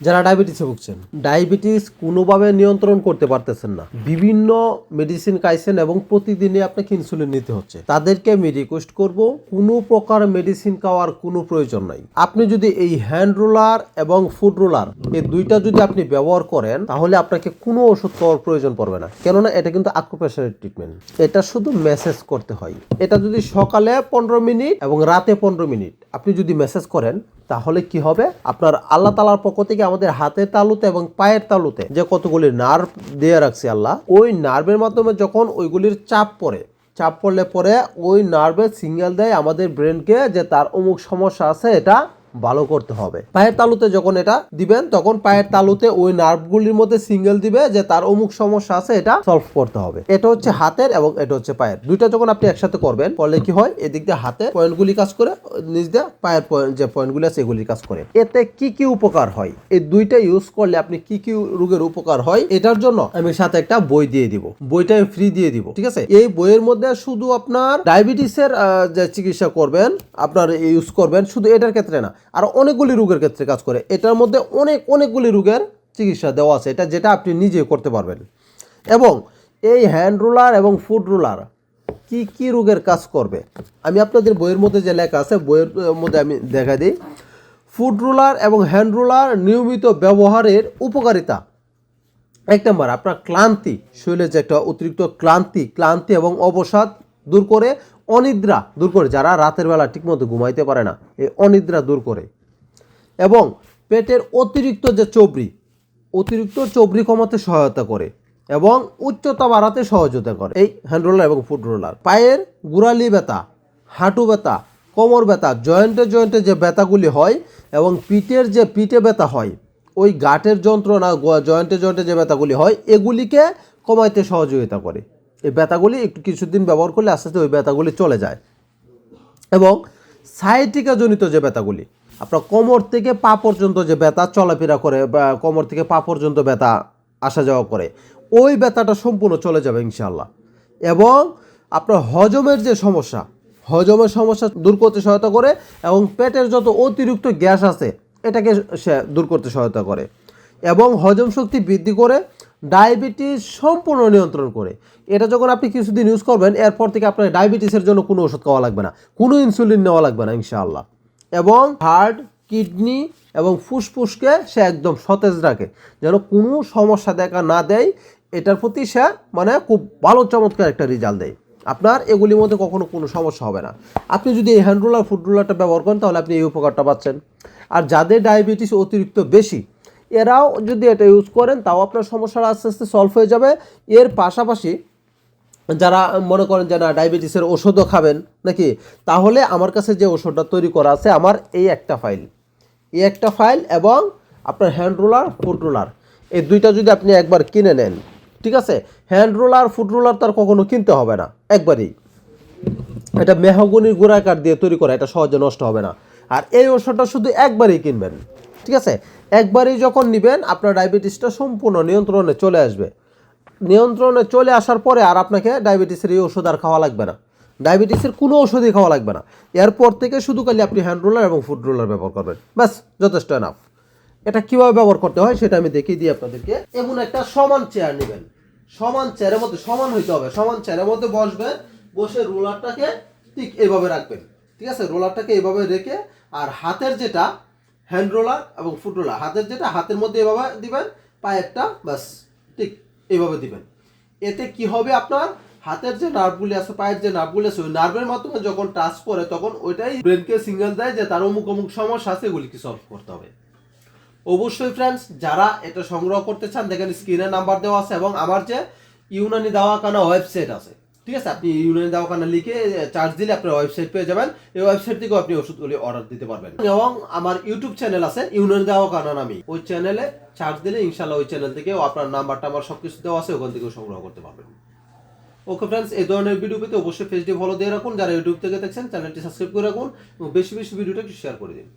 যারা ডায়াবেটিসে ভুগছেন, ডায়াবেটিস কোনোভাবে নিয়ন্ত্রণ করতে পারতেছেন না। বিভিন্ন মেডিসিন খাইছেন এবং প্রতিদিনই আপনাকে ইনসুলিন নিতে হচ্ছে। তাদেরকে আমি রিকোয়েস্ট করব, কোনো প্রকার মেডিসিন খাওয়ার কোনো প্রয়োজন নাই। আপনি যদি এই হ্যান্ড রোলার এবং ফুড রোলার এই দুইটা যদি আপনি ব্যবহার করেন, তাহলে আপনাকে কোনো ওষুধ খাওয়ার প্রয়োজন পড়বে না। কেননা এটা কিন্তু আকুপ্রেশারের ট্রিটমেন্ট এটা শুধু মেসেজ করতে হয়। এটা যদি সকালে পনেরো মিনিট এবং রাতে পনেরো মিনিট আপনি যদি মেসেজ করেন, তাহলে কি হবে? আপনার আল্লাহ তালার পক্ষ থেকে আমাদের হাতের তালুতে এবং পায়ের তালুতে যে কতগুলি নার্ভ দিয়ে রাখছি আল্লাহ, ওই নার্ভের মাধ্যমে যখন ওইগুলির চাপ পড়ে, চাপ পড়লে পরে ওই নার্ভের সিগন্যাল দেয় আমাদের ব্রেনকে যে তার অমুক সমস্যা আছে, এটা ভালো করতে হবে। পায়ের তালুতে যখন এটা দিবেন, তখন পায়ের তালুতে ওই নার্ভগুলির মধ্যে সিঙ্গেল দিবে যে তার অমুক সমস্যা আছে, এটা সলভ করতে হবে। এটা হচ্ছে হাতের এবং এটা হচ্ছে পায়ের। দুইটা যখন আপনি একসাথে করবেন, করলে কি হয়? এদিক দিয়ে হাতের পয়েন্টগুলি কাজ করে, নিচ দিয়ে পায়ের যে পয়েন্টগুলি আছে, এগুলি কাজ করে। এতে কি কি উপকার হয়? এই দুইটা ইউজ করলে আপনি কি কি রোগের উপকার হয়? এটার জন্য আমি সাথে একটা বই দিয়ে দিব। বইটা আমি ফ্রি দিয়ে দিব, ঠিক আছে? এই বইয়ের মধ্যে শুধু আপনার ডায়াবেটিসের যে চিকিৎসা করবেন, আপনার ইউজ করবেন, শুধু এটার ক্ষেত্রে না। আর অনেকগুলি রোগের ক্ষেত্রে কাজ করে। এটার মধ্যে অনেক অনেকগুলি রোগের চিকিৎসা দেওয়া আছে। এটা যেটা আপনি নিজে করতে পারবেন। এবং এই হ্যান্ড রোলার এবং ফুড রোলার কি কি রোগের কাজ করবে? আমি আপনাদের বইয়ের মধ্যে যে লেখা আছে, বইয়ের মধ্যে আমি দেখা দিই। ফুড রোলার এবং হ্যান্ড রোলার নিয়মিত ব্যবহারের উপকারিতা। এক নম্বর, আপনার ক্লান্তি শরীরে যে একটা অতিরিক্ত ক্লান্তি ক্লান্তি এবং অবসাদ দূর করে অনিদ্রা দূর করে, যারা রাতের বেলা ঠিকমতো ঘুমাইতে পারে না, এই অনিদ্রা দূর করে। এবং পেটের অতিরিক্ত যে চবরি অতিরিক্ত চবরি কমাতে সহায়তা করে এবং উচ্চতা বাড়াতে সহযোগিতা করে। এই হ্যান্ড রোলার এবং ফুড রোলার পায়ের গুড়ালি ব্যথা, হাঁটু ব্যথা, কোমর ব্যথা জয়েন্টে জয়েন্টে যে ব্যথাগুলি হয় এবং পিঠের যে পিঠে ব্যথা হয়, ওই গাঁটের যন্ত্রণা জয়েন্টে জয়েন্টে যে ব্যথাগুলি হয়, এগুলিকে কমাইতে সহযোগিতা করে। এই ব্যথাগুলি একটু কিছুদিন ব্যবহার করলে আস্তে আস্তে ওই ব্যথাগুলি চলে যায়। এবং সাইটিকা জনিত যে ব্যথাগুলি, আপনার কোমর থেকে পা পর্যন্ত যে ব্যথা চলাফেরা করে বা কোমর থেকে পা পর্যন্ত ব্যথা আসা যাওয়া করে, ওই ব্যথাটা সম্পূর্ণ চলে যাবে ইনশাল্লাহ এবং আপনার হজমের যে সমস্যা, হজমের সমস্যা দূর করতে সহায়তা করে এবং পেটের যত অতিরিক্ত গ্যাস আছে, এটাকে সে দূর করতে সহায়তা করে। এবং হজম শক্তি বৃদ্ধি করে ডায়াবেটিস সম্পূর্ণ নিয়ন্ত্রণ করে। এটা যখন আপনি কিছুদিন ইউজ করবেন, এরপর থেকে আপনার ডায়াবেটিসের জন্য কোনো ওষুধ খাওয়া লাগবে না। কোনো ইনসুলিন নেওয়া লাগবে না, ইনশাআল্লাহ। এবং হার্ট কিডনি এবং ফুসফুসকে সে একদম সতেজ রাখে। যেন কোনো সমস্যা দেখা না দেয়, এটার প্রতি সে মানে খুব ভালো চমৎকার একটা রেজাল্ট দেয়। আপনার এগুলির মধ্যে কখনো কোনো সমস্যা হবে না। আপনি যদি এই হ্যান্ড রোলার ফুড রোলারটা ব্যবহার করেন, তাহলে আপনি এই উপকারটা পাচ্ছেন। আর যাদের ডায়াবেটিস অতিরিক্ত বেশি এরাও যদি এটা ইউজ করেন, তাও আপনার সমস্যাটা আস্তে আস্তে সলভ হয়ে যাবে। এর পাশাপাশি যারা মনে করেন যে না ডায়াবেটিসের ওষুধও খাবেন নাকি, তাহলে আমার কাছে যে ওষুধটা তৈরি করা আছে, আমার এই একটা ফাইল এই একটা ফাইল এবং আপনার হ্যান্ড রোলার ফুড রোলার এই দুইটা যদি আপনি একবার কিনে নেন, ঠিক আছে? হ্যান্ড রোলার ফুড রোলার তার কখনো কিনতে হবে না, একবারই। এটা মেহগুনির গোড়াকার দিয়ে তৈরি করা, এটা সহজে নষ্ট হবে না। আর এই ওষুধটা শুধু একবারই কিনবেন, ঠিক আছে? একবারই যখন নেবেন, আপনার ডায়াবেটিসটা সম্পূর্ণ নিয়ন্ত্রণে চলে আসবে। নিয়ন্ত্রণে চলে আসার পরে আর আপনাকে ডায়াবেটিসের এই ওষুধ আর খাওয়া লাগবে না। ডায়াবেটিসের কোনো ওষুধই খাওয়া লাগবে না। এরপর থেকে শুধু খালি আপনি হ্যান্ড রোলার এবং ফুড রোলার ব্যবহার করবেন। ব্যাস, যথেষ্ট এনাফ এটা কীভাবে ব্যবহার করতে হয় সেটা আমি দেখিয়ে দিই আপনাদেরকে। এমন একটা সমান চেয়ার নেবেন। সমান চেয়ারের মধ্যে, সমান হইতে হবে। সমান চেয়ারের মধ্যে বসবেন, বসে রোলারটাকে ঠিক এভাবে রাখবেন। ঠিক আছে? রোলারটাকে এভাবে রেখে আর হাতের যেটা হ্যান্ড রোলার এবং ফুট রোলার হাতের যেটা, হাতের মধ্যে এভাবে দিবেন পায়েরটা ব্যাস, ঠিক এইভাবে দিবেন। এতে কি হবে আপনার? হাতের যে নার্ভগুলি আছে, পায়ের যে নার্ভগুলি আছে, ওই নার্ভের মাধ্যমে যখন টাচ করে, তখন ওইটাই ব্রেনকে সিগন্যাল দেয় যে তার অমুক অমুক সমস্যা আছে এগুলিকে সলভ করতে হবে। অবশ্যই ফ্রেন্ডস যারা এটা সংগ্রহ করতে চান, দেখেন স্ক্রিনে নাম্বার দেওয়া আছে এবং আমার যে ইউনানি দাওয়াখানা ওয়েবসাইট আছে ঠিক আছে, আপনি ইউনানি দাওয়াখানা লিখে চার্জ দিলে আপনার ওয়েবসাইট পেয়ে যাবেন। এই ওয়েবসাইট থেকেও আপনি ওষুধগুলি অর্ডার দিতে পারবেন। এবং আমার ইউটিউব চ্যানেল আছে ইউনানি দাওয়াখানা নামে ওই চ্যানেলে চার্জ দিলে ইনশাল্লাহ ওই চ্যানেল থেকে আপনার নাম্বারটা আমার সব কিছু দেওয়া আছে, ওখান থেকেও সংগ্রহ করতে পারবেন। ওকে ফ্রেন্ডস এই ধরনের ভিডিও পেতে অবশ্যই ফেসডি ফলো দিয়ে রাখুন। যারা ইউটিউব থেকে দেখছেন চ্যানেলটি সাবস্ক্রাইব করে রাখুন এবং বেশি বেশি ভিডিওটা একটু শেয়ার করে দিন।